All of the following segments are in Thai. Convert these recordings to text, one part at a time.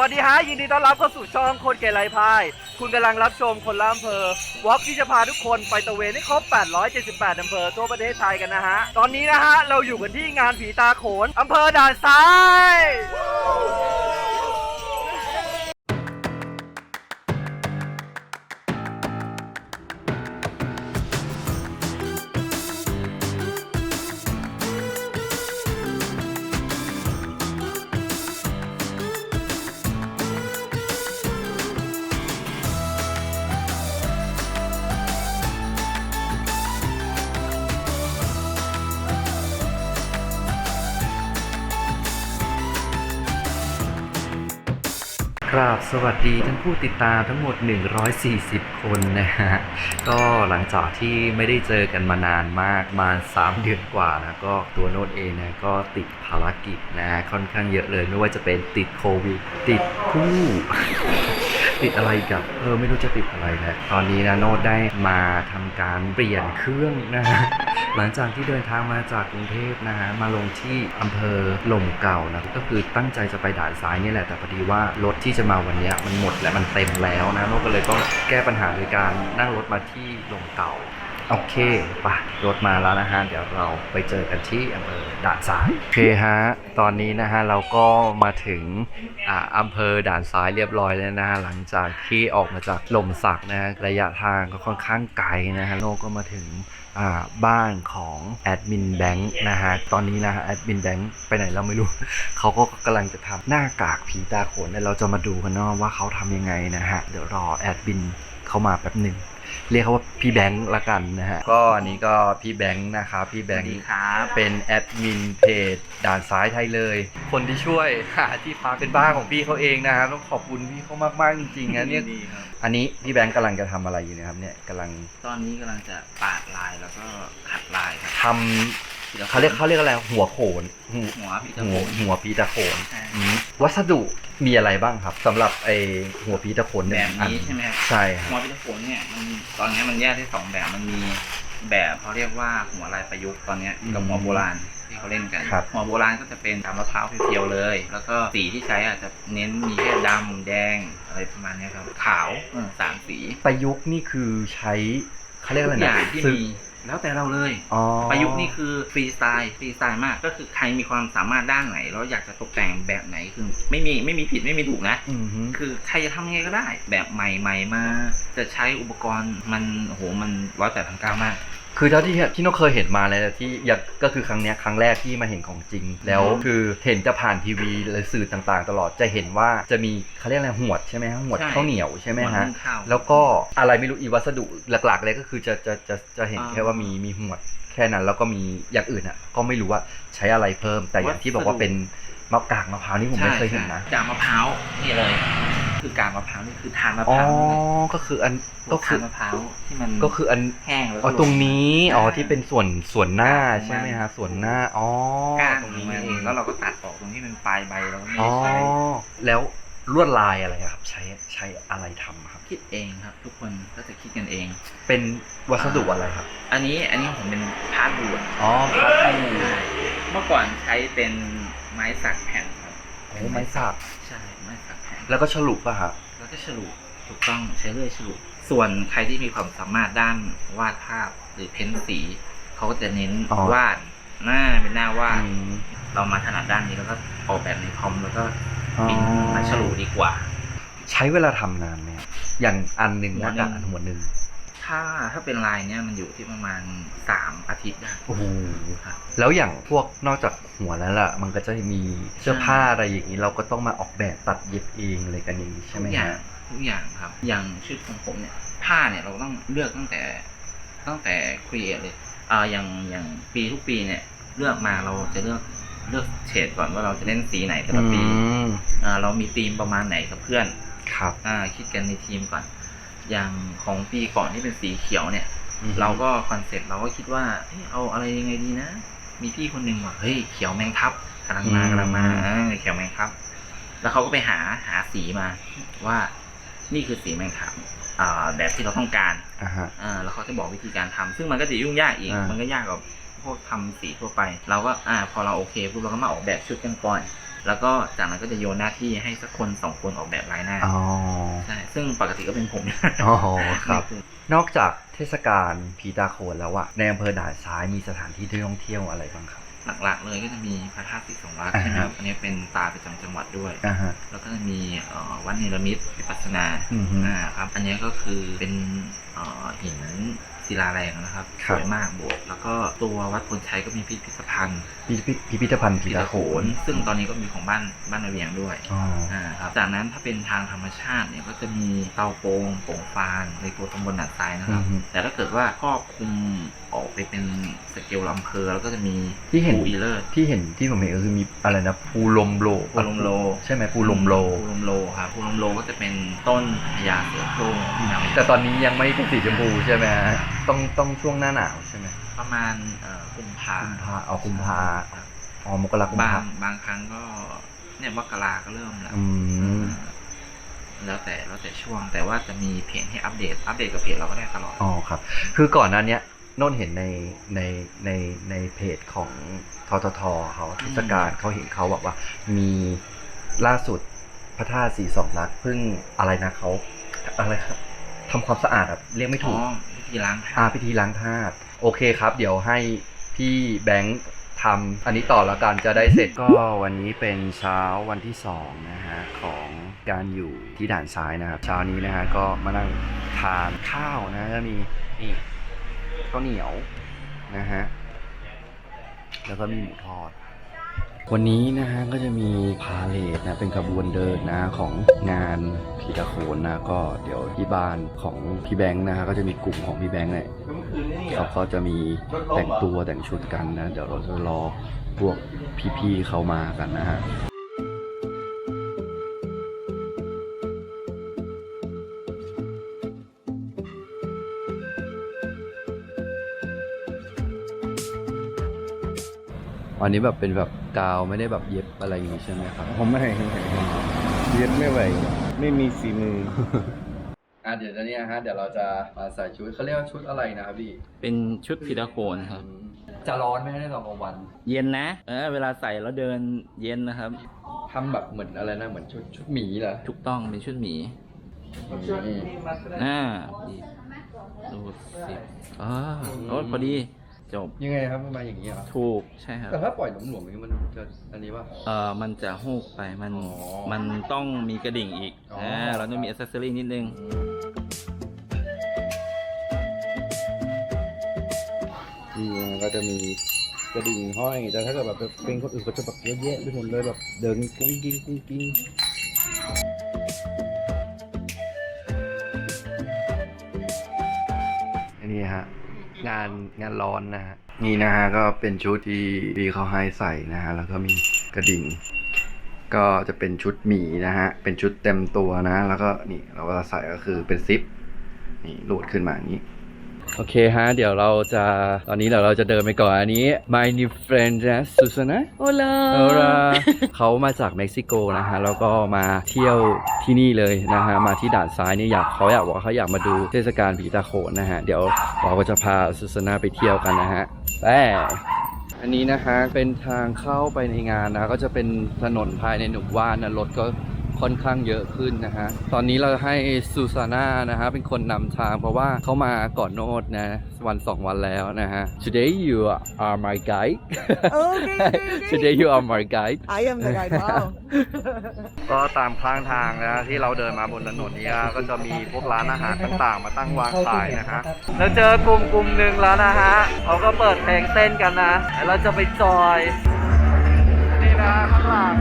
วัสดีฮะยินดีต้อนรับเข้าสู่ช่องคนเกลัยพาย คุณกำลังรับชมคนละอำเภอวอล์กที่จะพาทุกคนไปตะเวนให้ครบ 878 อำเภอทั่วประเทศไทยกันนะฮะ ตอนนี้นะฮะ เราอยู่กันที่งานผีตาโขนอำเภอด่านซ้าย สวัสดีท่านผู้ติดตามทั้งหมด 140 คนนะฮะ ก็หลังจากที่ไม่ได้เจอกันมานานมากมา 3 เดือนกว่านะ ก็ตัวโน้ตเองนะก็ติดภารกิจนะ ค่อนข้างเยอะเลยไม่ว่าจะเป็นติดโควิด ติดคู่ ติดอะไรกับเออไม่รู้จะติดอะไรแหละตอนนี้นะโน้ตได้มาทำการเปลี่ยนเครื่องนะฮะหลังจากที่เดินทางมาจากกรุงเทพนะฮะมาลงที่อำเภอหล่มเก่านะก็คือตั้งใจจะไปด่านซ้ายนี่แหละแต่พอดีว่ารถที่จะมาวันนี้มันหมดและมันเต็มแล้วนะโน้ตก็เลยต้องแก้ปัญหาโดยการนั่งรถมาที่หล่มเก่า โอเคปะรถมาแล้วนะฮะ เดี๋ยวเราไปเจอกันที่อำเภอด่านซ้าย โอเคฮะ ตอนนี้นะฮะ เราก็มาถึงอ่าอำเภอด่านซ้ายเรียบร้อยแล้วนะฮะ หลังจากที่ออกมาจากลมสักนะฮะ ระยะทางก็ค่อนข้างไกลนะฮะโลก็มาถึงอ่าบ้านของแอดมินแบงค์นะฮะ ตอนนี้นะฮะแอดมินแบงค์ไปไหนเราไม่รู้ เขาก็กำลังจะทำหน้ากากผีตาโขนเนี่ยเราจะมาดูกันเนาะว่าเขาทำยังไงนะฮะ เดี๋ยวรอแอดมินเข้ามาแป๊บหนึ่ง เรียกเขาว่าพี่แบงค์ละกันนะฮะ ก็อันนี้ก็พี่แบงค์นะครับพี่แบงค์ครับเป็นแอดมินเพจด่านซ้ายไทยเลย คนที่ช่วยหาที่พักเป็นบ้านของพี่เขาเองนะครับต้องขอบคุณพี่เขามากๆจริงๆนะเนี่ยดีครับ อันนี้พี่แบงค์กำลังจะทำอะไรอยู่นะครับเนี่ยกำลังตอนนี้กำลังจะปาดลายแล้วก็ขัดลายครับ ทำ เขาเรียกเขาเรียกอะไรหัวโขนหัวหัวพิจหัวหัวปีตะโขนใช่อืมวัสดุมีอะไรบ้างครับสำหรับไอหัวปีตะโขนแบเนี่ยบนี้ใช่ไหมครับใช่คหัวรับพิจโขนเนี่ยมันตอนนี้มันแยกได้สองแบบมันมีแบบเขาเรียกว่าหัวลายประยุกต์ตอนเนี้ยกับหัวโบราณที่เขาเล่นกัน ครับ หัวโบราณก็จะเป็นตามมะพร้าวเพียวๆเลย แล้วก็สีที่ใช้อาจจะเน้นมีแค่ดำแดงอะไรประมาณเนี้ยครับ ขาวเออสามสีประยุกต์นี่คือใช้เขาเรียกอะไรทุกอนะย่างที่ซื้อมี แล้วแต่เราเลยอ๋อประยุกต์นี่คือฟรีสไตล์ฟรีสไตล์มาก ก็คือใครมีความสามารถด้านไหนแล้วอยากจะตกแต่งแบบไหนคือไม่มีไม่มีผิดไม่มีถูกนะ อือฮึคือใครจะทำยังไงก็ได้ แบบใหม่ๆมา จะใช้อุปกรณ์มันโอ้โหมันร้อยแปดพันเก้ามาก คือเท่าที่ที่นกเคยเห็นมาเลยนะที่อยากก็คือครั้งเนี้ยครั้งแรกที่มาเห็นของจริง แล้วอืมคือเห็นจะผ่านทีวีหรือสื่อต่างๆ ตลอดจะเห็นว่าจะมีเขาเรียกอะไรหวดใช่ไหมฮะหวดข้าวเหนียวใช่ไหมฮะนึ่งข้าว แล้วก็อะไรไม่รู้อีวัสดุหลักๆ เลยก็คือจะจะจะจะเห็นอ่าแค่ว่ามีมีหวดแค่นั้นแล้วก็มีอย่างอื่นอะก็ไม่รู้ว่าใช้อะไรเพิ่มแต่อย่างที่บอกว่าเป็นมะกากมะพร้าวนี่ผมไม่เคยเห็นนะใช่กากมะพร้าวนี่เลย คือกากมะพร้าวนี่คือทานมะพอ๋อ ร้าวก็คืออันก็ก็คืคืออมะพร้าวที่มันก็คืออันแห้งแล้วอ๋อตรงนี้อ๋อที่เป็นส่วนส่วนหน้าก้านของมันใช่ไหมฮะส่วนหน้าอ๋อก้านตรงนี้นี้เอเองงแล้วเราก็ตัดออกตรงที่เป็นปลายใบเราก็ไม่อ๋อได้ใช้แล้วลวดลายอะไรอะครับ ใช้ใช้อะไรทำครับ คิดเองครับ ทุกคนก็จะคิดกันเอง เป็นวัสดุอะไรครับ อันนี้อันนี้ผมเป็นพาร์ทบูดอ๋อพัดลมเมื่อก่อนใช้เป็นไม้สักแผ่นครับโอ้ไม้สักใช่ไม้สัก แผ่นแล้วก็ฉลุป่ะครับแล้วก็ฉลุถูกต้องใช้เลื่อยฉลุส่วนใครที่มีความสามารถด้านวาดภาพหรือเพ้นสี เขาก็จะเน้นอ๋อ วาดหน้าเป็นหน้าวาด อืม เรามาถนัดด้านนี้แล้วก็ออกแบบในคอมแล้วก็อ๋อปิ้นมาฉลุดีกว่า ใช้เวลาทำนานไหมครับอย่างอันหนึ่งหัหวน้าหนึ่กากงอันหัวหนึ่ง ถ้าถ้าเป็นลายเนี้ยมันอยู่ที่ประมาณสามอาทิตย์ได้โอ้โหครับแล้วอย่างพวกนอกจากหัวแล้วล่ะ มันก็จะมีเสื้อผ้าอะไรอย่างนี้เราก็ต้องมาออกแบบตัดเย็บเองอะไรกันอย่างนี้ใช่ไหมทุกอย่างฮะทุกอย่างครับ อย่างชุดของผมเนี่ยผ้าเนี่ยเราต้องเลือกตั้งแต่ตั้งแต่ครีเอทเลยอ่าอย่างอย่างปีทุกปีเนี่ยเลือกมาเราจะเลือกเลือกเฉดก่อนว่าเราจะเล่นสีไหนแต่ละปีอืมอ่าเรามีธีมประมาณไหนกับเพื่อน ครับ อ่าคิดกันในทีมก่อน อย่างของปีก่อนที่เป็นสีเขียวเนี่ยอืมเราก็คอนเซ็ปต์เราก็คิดว่าเฮ้ยเอาอะไรยังไงดีนะ มีพี่คนหนึ่งบอกเฮ้ยเขียวแมงทับกำลังมากำลังมาเออเขียวแมงทับ แล้วเขาก็ไปหาหาสีมา ว่านี่คือสีแมงทับอ่าแบบที่เราต้องการอ่าฮะอ่าแล้วเขาจะบอกวิธีการทำซึ่งมันก็จะยุ่งยากอีกอ่ามัมันก็ยากกว่าพวกทำสีทั่วไป เราก็อ่า พอเราโอเคปุ๊บเราก็มาออกแบบชุดกันก่อน แล้วก็จากนั้นก็จะโยนหน้าที่ให้สักคนสองคนออกแบบลายหน้าอ๋อใช่ซึ่งปกติก็เป็นผมอ๋อครับ นอกจากเทศกาลผีตาโขนแล้วอะในอำเภอด่านซ้ายมีสถานที่ท่องเที่ยวอะไรบ้างครับ หลักๆเลยก็จะมีพระธาตุศรีสงรักษ์อ่าฮะใช่ไหมครับอันนี้เป็นตาประจำจังหวัดด้วยอ่าฮะแล้วก็จะมีเอ่อวัดเนรมิตวิปัสสนาอือฮึอ่าครับ อันนี้ก็คือเป็นเอ่อหิน ศิลาแรงนะครับครัสบวยมากโบสถ์แล้วก็ตัววัดพลชัยก็มีพิพิธภัณฑ์พิพิพิพิธภัณฑ์ผีผีตาตาโขโขนนซึ่งตอนนี้ก็มีของบ้านบ้านนาเวียงด้วยอ๋ออ่าครับจากนั้นถ้าเป็นทางธรรมชาติเนี่ยก็จะมีเตาโปงโป่งฟานในตัวตำบลหนาดทรายนะครับอือฮึแต่ถ้าเกิดว่าครอบคลุม ออกไปเป็นสเกลอำเภอแล้วก็จะมีที่เห็นภูอีเลิศที่เห็นที่ผมเห็นก็คือมีอะไรนะภูลมโลภูลมโล ใช่ไหมภูลมโลภูลมโลครับภูลมโลก็จะเป็นต้นพญาเสือโคร่งที่นำแต่ตอนนี้ยังไม่เป็นสีชมพูใช่ไหมฮะต้องต้องช่วงหน้าหนาวใช่ไหมประมาณเอ่อกุมภากุมภาเอากุมภาครับอ๋อมกราคมบาภางบางครั้งก็เนี่ยมกราก็เริ่มแล้วอืมแล้วแต่แล้วแต่ช่วงแต่ว่าจะมีเพจให้อัปเดตอัปเดตกับเพจเราก็ได้ตลอดอ๋อครับ คือก่อนหน้าเนี้ยโน่นเห็นในในในในเพจของทททเขาเทศกาลเขาเห็นเขาบอกว่า มีล่าสุดพระธาตุสีสองลักษณ์เพิ่งอะไรนะเขาอะไรครับทำความสะอาดอะเรียกไม่อ๋ถูอกวิธีล้างอ่าผ้าพิธีล้างธาตุโอเคครับ เดี๋ยวให้พี่แบงค์ทำอันนี้ต่อแล้วกันจะได้เสร็จก็วันนี้เป็นเช้าวันที่สองนะฮะของการอยู่ที่ด่านซ้ายนะครับเช้านี้นะฮะก็มานั่งทานข้าวนะจะมีนี่ ข้าวเหนียวนะฮะแล้วก็มีหมูทอด วันนี้นะฮะก็จะมีพาเลทนะเป็นขบวนเดินนะของงานผีตะโขนนะก็เดี๋ยวที่บ้านของพี่แบงค์นะฮะก็จะมีกลุ่มของพี่แบงค์เนี่ยเขาก็จะมีแต่งตัวแต่งชุดกันนะเดี๋ยวเราจะรอพวกพี่ๆเขามากันนะฮะ อันนี้แบบเป็นแบบกาวไม่ได้แบบเย็บอะไรอย่างนี้ใช่ไหมครับผมไม่ให้เย็ดไม่ไหว ไม่มีฝีมือ อะเดี๋ยวจะเนี่ยฮะเดี๋ยวเราจะมาใส่ชุดเขาเรียกว่าชุดอะไรนะครับพี่เป็นชุดพีตาโคนครับ จะร้อนไหมในตอนกลางวันเย็นนะ เออเวลาใส่แล้วเดินเย็นนะครับทำแบบเหมือนอะไรนะเหมือนชุดชุดหมีเหรอถูกต้องเป็นชุดหมีนี่อ่าดีดูสิอ่าโอ้พอดี จบ ยังไงครับมันมาอย่างนี้เหรอถูกใช่ครับ แต่ถ้าปล่อยหลวมๆอย่างนี้มันจะอันนี้ป่ะ เอ่อมันจะโฮกไปมันอ๋อมันต้องมีกระดิ่งอีกอ๋ออ่ อ่าเราต้องมีอ c เซสซอรี่นิดนึง นี่มันก็จะมีกระดิ่งห้อย แต่ถ้าเกิดแบบเป็นคนอื่นก็จะแบบเยอะแยะไปหมดเลยแบบเดินกุ้งกิ้งกุ้งกิ้งอันนี้ฮะ งานงานร้อนนะฮะนี่นะฮะก็เป็นชุดที่พี่เขาให้ใส่นะฮะแล้วก็มีกระดิ่ง ก็จะเป็นชุดหมีนะฮะเป็นชุดเต็มตัวนะ แล้วก็นี่เราก็ใส่ก็คือเป็นซิปนี่รูดขึ้นมาอย่างนี้ โอเคฮะ เดี๋ยวเราจะตอนนี้เดี๋ยวเราจะเดินไปก่อนอันนี้ my new friend นะสุสนะ Hola. เออราเขามาจากเม็กซิโกนะฮะ แล้วก็มาเที่ยวที่นี่เลยนะฮะ มาที่ด่านซ้ายนี่อยากเขาอยากบอกว่าเขาอยากมาดูเทศกาลผีตาโขนนะฮะ เดี๋ยวเราก็จะพาสุสนาไปเที่ยวกันนะฮะแต่อันนี้นะฮะเป็นทางเข้าไปในงานนะก็จะเป็นถนนภายในหนุ่มว่านนะรถก็ ค่อนข้างเยอะขึ้นนะฮะ ตอนนี้เราให้ซูซาน่านะฮะเป็นคนนำทางเพราะว่าเขามาก่อนโน้ตนะวันสองวันแล้วนะฮะ Today you are my guide Okay, okay, okay. Today you are my guide I am the guy. Wow. ก็ตามข้างทางนะที่เราเดินมาบนถนนนี้ก็จะมีพวกร้านอาหารต่างๆ มาตั้งวางขายนะฮะแล้วเจอกลุ่มกลุ่มหนึ่งแล้วนะฮะเขาก็เปิดเพลงเต้นกันนะแล้วเราจะไปจอยนี่นะข้างหลัง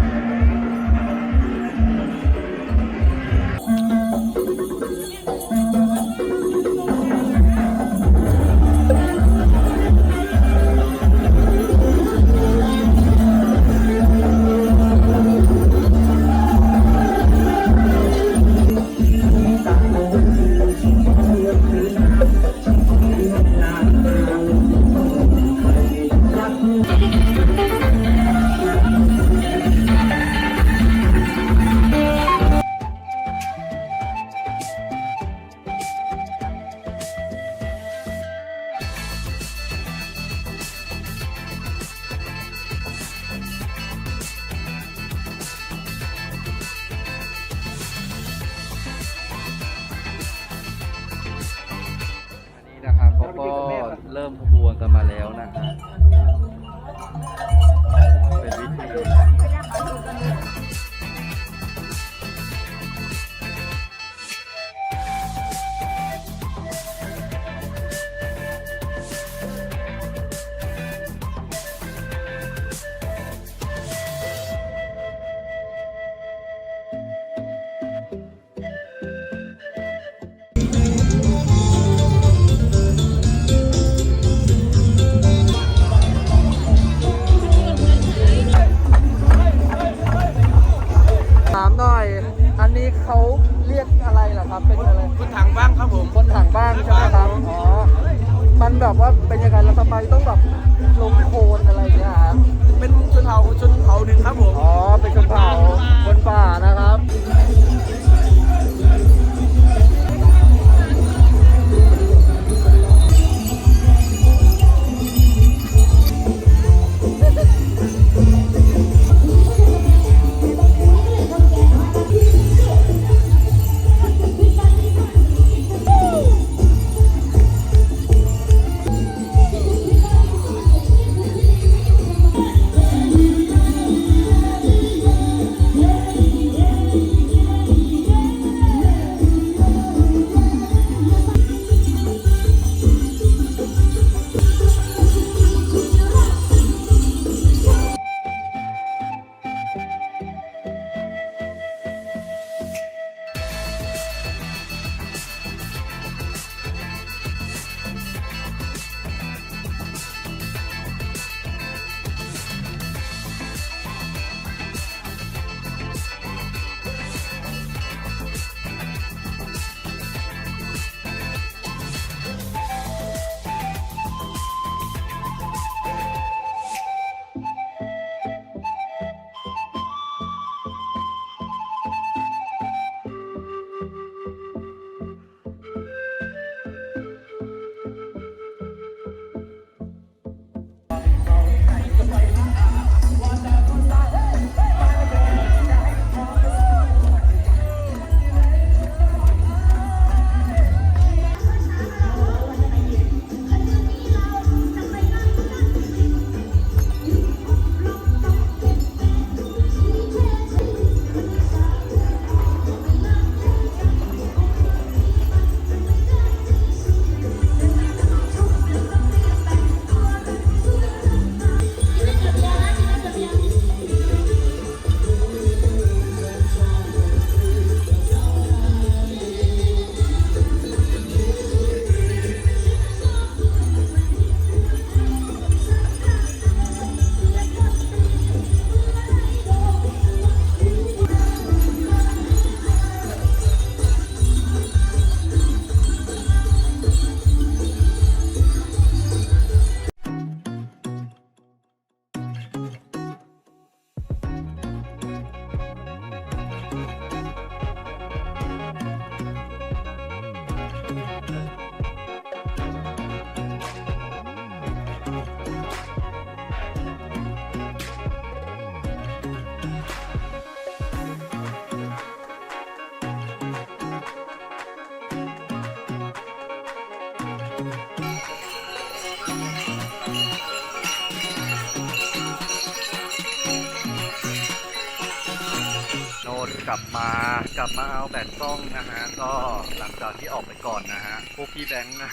กลับมากลับมาเอาแบตกล้องนะฮะ ก็หลังจากที่ออกไปก่อนนะฮะ พวกพี่แบงค์นะ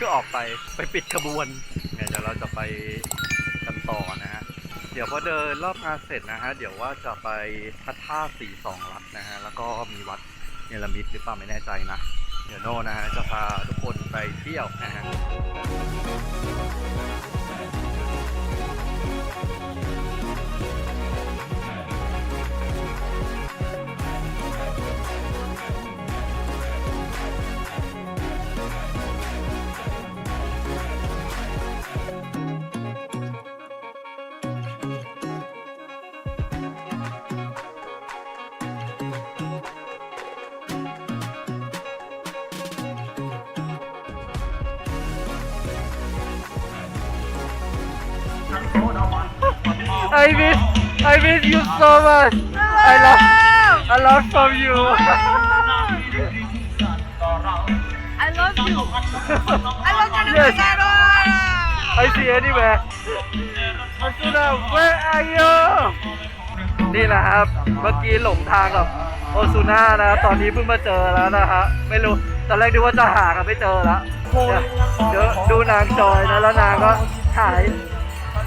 ก็ออกไปไปปิดขบวนเนี่ยเดี๋ยวเราจะไปกันต่อนะฮะ เดี๋ยวพอเดินรอบงานเสร็จนะฮะ เดี๋ยวว่าจะไปพระธาตุสีสองลัดนะฮะ แล้วก็มีวัดเนรมิตหรือเปล่าไม่แน่ใจนะ เดี๋ยวโน่นะฮะจะพาทุกคนไปเที่ยวนะฮะ I miss I miss you so much I love I love from you I love you I love you Yes. I see anywhere Asuna where are you นี่แหละครับ เมื่อกี้หลงทางกับโอซูน่านะ ตอนนี้เพิ่งมาเจอแล้วนะฮะ ไม่รู้ ตอนแรกดูว่าจะหากันไม่เจอแล้วเดี๋ยวดูนางจอยนะ แล้วนางก็หาย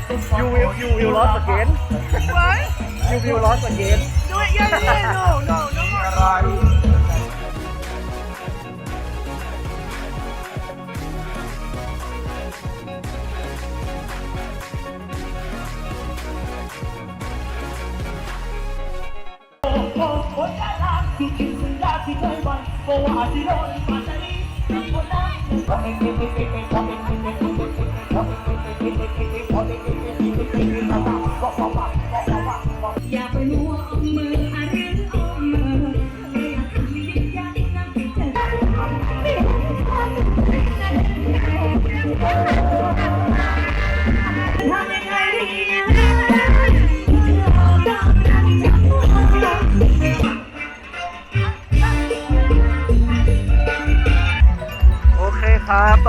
you will you will lost again What? you will lost again Do it, yeah, yeah, no, no, no more. อย่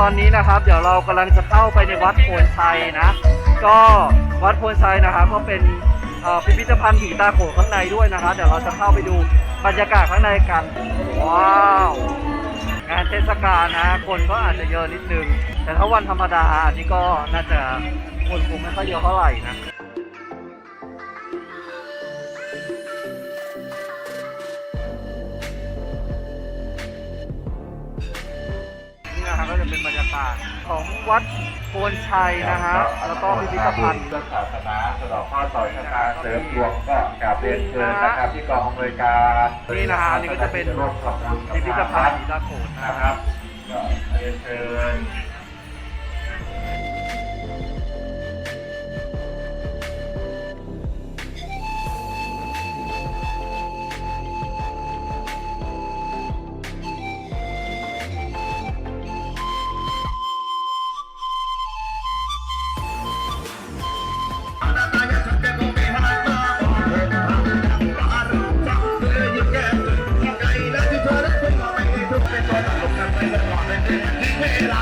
อนนี้นะครับ เดี๋ยวเรากำลังจะเข้าไปในวัดโพนชัยนะ ก็วัดโพนชัยนะครับก็เป็นเอ่อพิพิธภัณฑ์ผีตาโขนข้างในด้วยนะครับเดี๋ยวเราจะเข้าไปดูบรรยากาศข้างในกัน ว้าวงานเทศกาลนะ คนก็อาจจะเยอะนิดนึง แต่ถ้าวันธรรมดาอันนี้ก็น่าจะคนคงไม่ค่อยเยอะเท่าไหร่นะ จะเป็นบรรยากาศของวัดโพนชัยนะฮะ แล้วก็พิพิธภัณฑ์เรื่องศาสนาสะเดอกข้อต่อยชะตาเสริมดวงก็กราบเรียนเชิญนะครับที่กองอำนวยการนี่นะฮะอันนี่ก็จะเป็นร่วมขอบคุณกับพิพิธภัณฑ์ผีตาโขนนะนะคครัรับบก็เรียนเชิญ ตอนนี้นะฮะเรา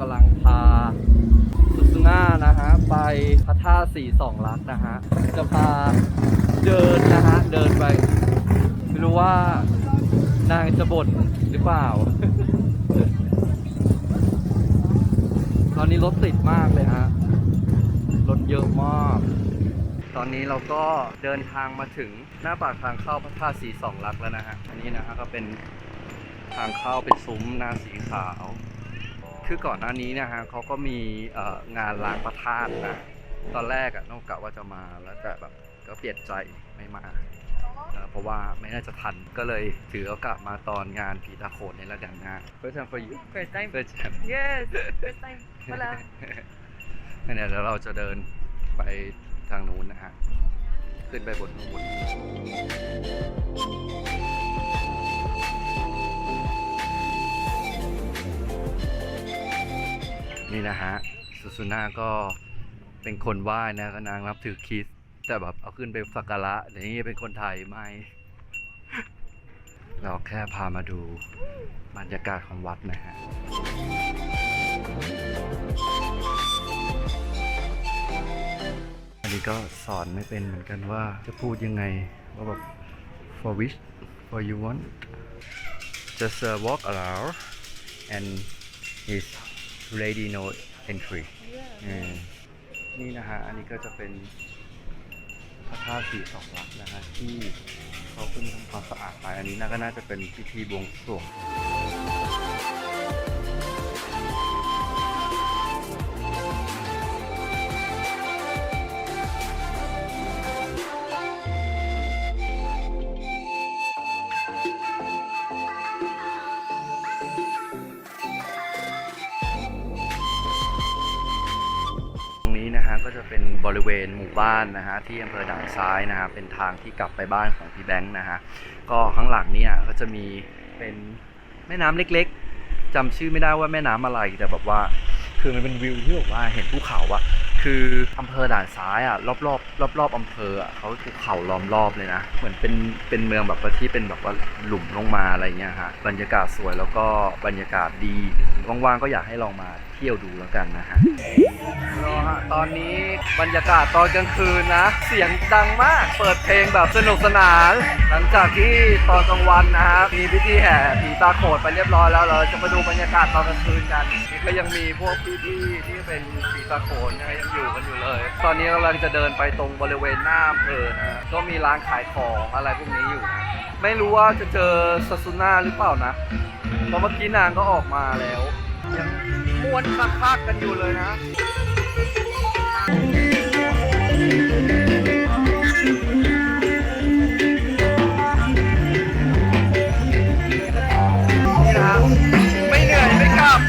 กำลังพาสุสง่านะฮะไปพระธาตุสีสองลักษณ์นะฮะจะพาเดินนะฮะเดินไป ไม่รู้ว่านางจะบ่นหรือเปล่า ตอนนี้รถติดมากเลยฮะรถเยอะมาก ตอนนี้เราก็เดินทางมาถึงหน้าปากทางเข้าพระธาตุสีสองลักษณ์แล้วนะฮะ อันนี้นะฮะก็เป็นทางเข้าเป็นซุ้มนาสีขาว คือก่อนหน้านี้นะฮะเขาก็มีเอ่องานล้างพระธาตุนะตอนแรกอะน้องกะว่าจะมาแล้วแต่แบบก็เปลี่ยนใจไม่มาเอ่อเพราะว่าไม่น่าจะทันก็เลยถือโอกาสมาตอนงานผีตาโขนนี่แล้วกันนะ First time for you First time. First time Yes. First time. Wala. เนี่ยเดี๋ยวเราจะเดินไปทางนู้นนะฮะขึ้นไปบนนู้น นี่นะฮะสุสุน่าก็เป็นคนไหว้นะก็นางรับถือคริสแต่แบบเอาขึ้นไปสักการะแต่นี่เป็นคนไทยไม่ เราแค่พามาดูบรรยากาศของวัดนะฮะอันนี้ก็สอนไม่เป็นเหมือนกันว่าจะพูดยังไงว่าแบบ for which for you want just uh, walk around and is ready no entry อืมนี่นะฮะ อันนี้ก็จะเป็นพระธาตุสีสองลักษณ์นะฮะที่เขาเพิ่งทำความสะอาดไป อันนี้น่าก็น่าจะเป็นพิธีบวงสรวง ก็จะเป็นบริเวณหมู่บ้านนะฮะที่อำเภอด่านซ้ายนะฮะเป็นทางที่กลับไปบ้านของพี่แบงค์นะฮะก็ข้างหลังเนี่ยก็จะมีเป็นแม่น้ำเล็กๆจำชื่อไม่ได้ว่าแม่น้ำอะไรแต่แบบว่าคือมันเป็นวิวที่แบบว่าเห็นภูเขาอะคืออำเภอด่านซ้ายอะรอบรอบรอบรอบๆอำเภออะเขาภูเขาล้อมรอบเลยนะเหมือนเป็นเป็นเมืองแบบที่เป็นแบบว่าหลุมลงมาอะไรเงี้ยฮะบรรยากาศสวยแล้วก็บรรยากาศดีว่างๆก็อยากให้ลองมา เที่ยวดูแล้วกันนะฮะรอฮะตอนนี้บรรยากาศตอนกลางคืนนะ เสียงดังมาก เปิดเพลงแบบสนุกสนาน หลังจากที่ตอนกลางวันนะฮะมีพิธีแห่ผีตาโขนไปเรียบร้อยแล้วเราจะมาดูบรรยากาศตอนกลางคืนกันนี่ก็ยังมีพวกพี่ๆที่เป็นผีตาโขนนะยังอยู่กันอยู่เลย ตอนนี้กำลังจะเดินไปตรงบริเวณหน้าอำเภอนะฮะก็มีร้านขายของอะไรพวกนี้อยู่นะไม่รู้ว่าจะเจอซาซุน่าหรือเปล่านะเพราะเมื่อกี้นางก็ออกมาแล้ว ยังม้วนคักๆกันอยู่เลยนะนี่นะไม่เหนื่อยไม่กลับ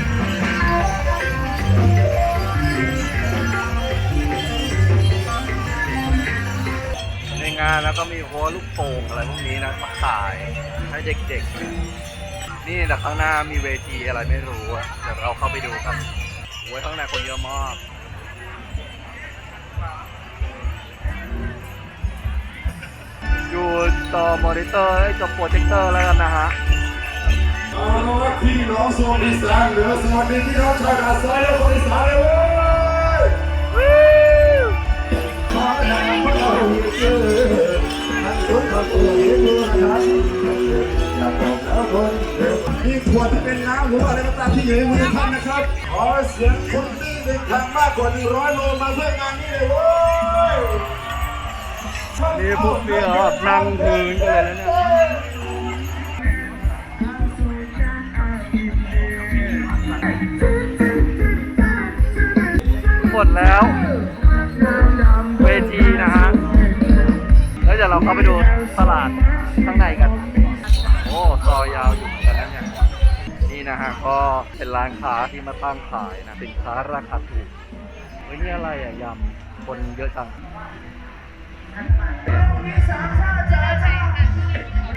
ในงานแล้วก็มีหัวลูกโป่งอะไรพวกนี้นะมาขายให้เด็กๆ นี่แต่ข้างหน้ามีเวทีอะไรไม่รู้อะเดี๋ยวเราเข้าไปดูกันโอ้ยข้างในคนเยอะมากอยู่ต่อมอนิเตอร์จอโปรเจคเตอร์แล้วกันนะฮะพี่น้องโซนอีสานเหนือสวัสดีพี่น้องชาวอาซ้ายและคนอีสานเลยเว้ยมาหนังพวกเราเจอทั้งคนมาตัวเองนะครับอยากบอกแล้วคนมี ขวดที่เป็นน้ำหรืออะไรก็ตามที่อยู่ในมือท่านนะครับขอเสียงคนที่เดินทางมากกว่า100โลมาเพื่องานนี้เลยเว้ยนี่พวกนี้ครับนั่งพื้นกันเลยนะเนี่ยหมดแล้ว เวทีนะฮะ แล้วเดี๋ยวเราเข้าไปดูตลาดข้างในกัน นะฮะก็เป็นร้านค้าที่มาตั้งขายนะสินค้าราคาถูกเฮ้ยนี่อะไรอะยำคนเยอะจัง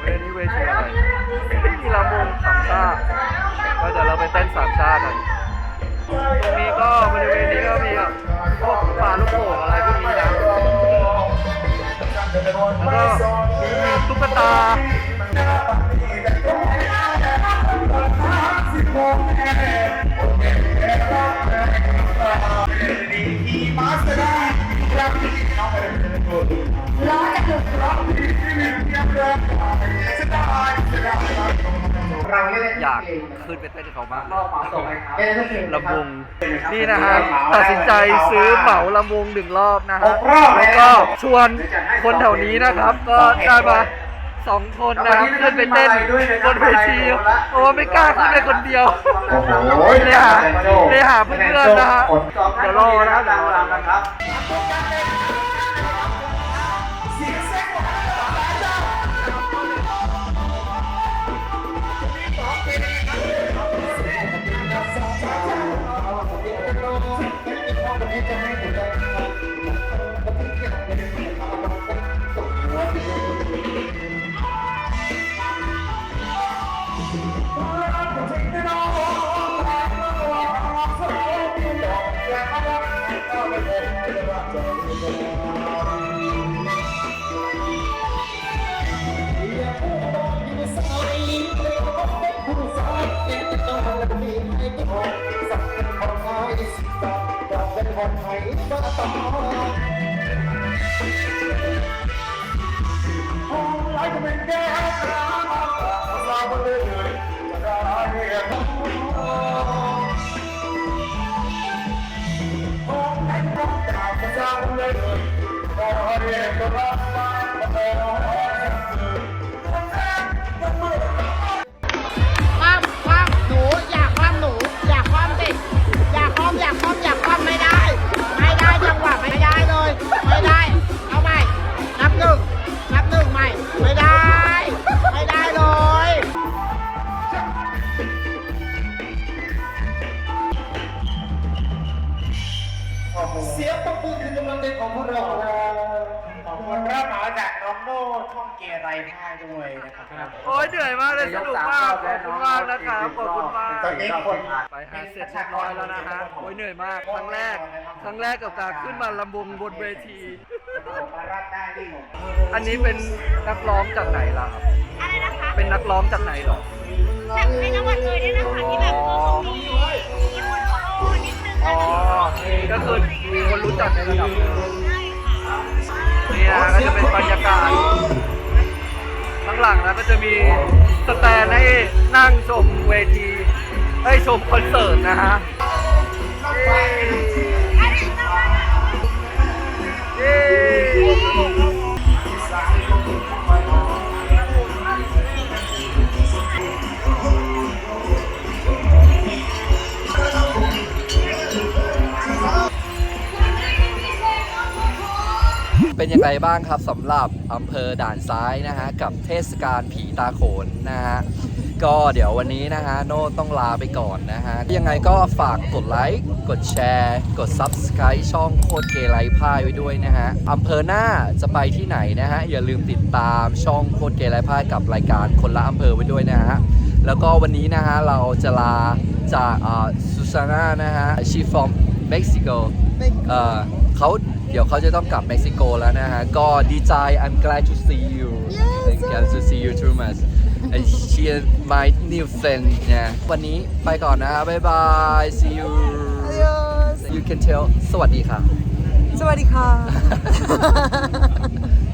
เวทีเวทีอะไรไม่มีลำวงสามชาติก็เดี๋ยวเราไปเต้นสามชาติกันตรงนี้ก็บริเวณนี้ก็มีพวกปลาลูกโป่งอะไรพวกนี้นะแล้วก็มีตุ๊กตา อยากขึ้นไปเต้นเขามากลำวงนี่นะฮะตัดสินใจซื้อเหมาลำวงหนึ่งรอบนะฮะแล้วก็ชวนคนแถวนี้นะครับ ก็ได้มา สองคนนะครับขึ้นไปเต้นบนเวทีเพราะว่าไม่กล้าขึ้นไปคนเดียวโอ้โหเลยหาเลยหาเพื่อนๆนะฮะเดี๋ยวรอนะเดี๋ยวรอนะค ไหนก็ต้อง ไรพ่ายด้วยนะครับโอ้ยเหนื่อยมากเลยสนุกมากขอบคุณมากนะครับขอบคุณมากตอนนี้คนไปหาเสร็จเรียบร้อยแล้วนะฮะโอ้ยเหนื่อยมากครั้งแรกครั้งแรกกับการขึ้นมาลำวงบนเวที อันนี้เป็นนักร้องจากไหนล่ะครับอะไรนะคะเป็นนักร้องจากไหนหรอจากในจังหวัดเลยเนี่ยนะคะที่แบบเขามีมีคนฟอลโล่นิดนึงอ๋อก็คือมีคนรู้จักในระดับนึ่งใช่ค่ะนี่นะก็จะเป็นบรรยากาศ ข้างหลังนะก็จะมีสแตนให้นั่งชมเวทีให้ชมคอนเสิร์ตนะฮะเย้ เย้เป็นยังไงบ้างครับสำหรับอำเภอด่านซ้ายนะฮะกับเทศกาลผีตาโขนนะฮะก็เดี๋ยววันนี้นะฮะโน่ต้องลาไปก่อนนะฮะยังไงก็ฝากกดไลค์กดแชร์ กด Subscribe ช่องโคตรเกย์ไลฟ์พายไว้ด้วยนะฮะอำเภอหน้าจะไปที่ไหนนะฮะอย่าลืมติดตามช่องโคตรเกย์ไลฟ์พายกับรายการคนละอำเภอไว้ด้วยนะฮะแล้วก็วันนี้นะฮะเราจะลาจากซูซาน่านะฮะ she from Mexico เอ่อเขา เดี๋ยวเขาจะต้องกลับเม็กซิโกแล้วนะฮะ ก็ดีใจ I'm glad to see you yes glad to see you too much and she is my new friend เนี่ยวันนี้ไปก่อนนะฮะบ๊ายบาย see you you can tell สวัสดีค่ะ สวัสดีค่ะ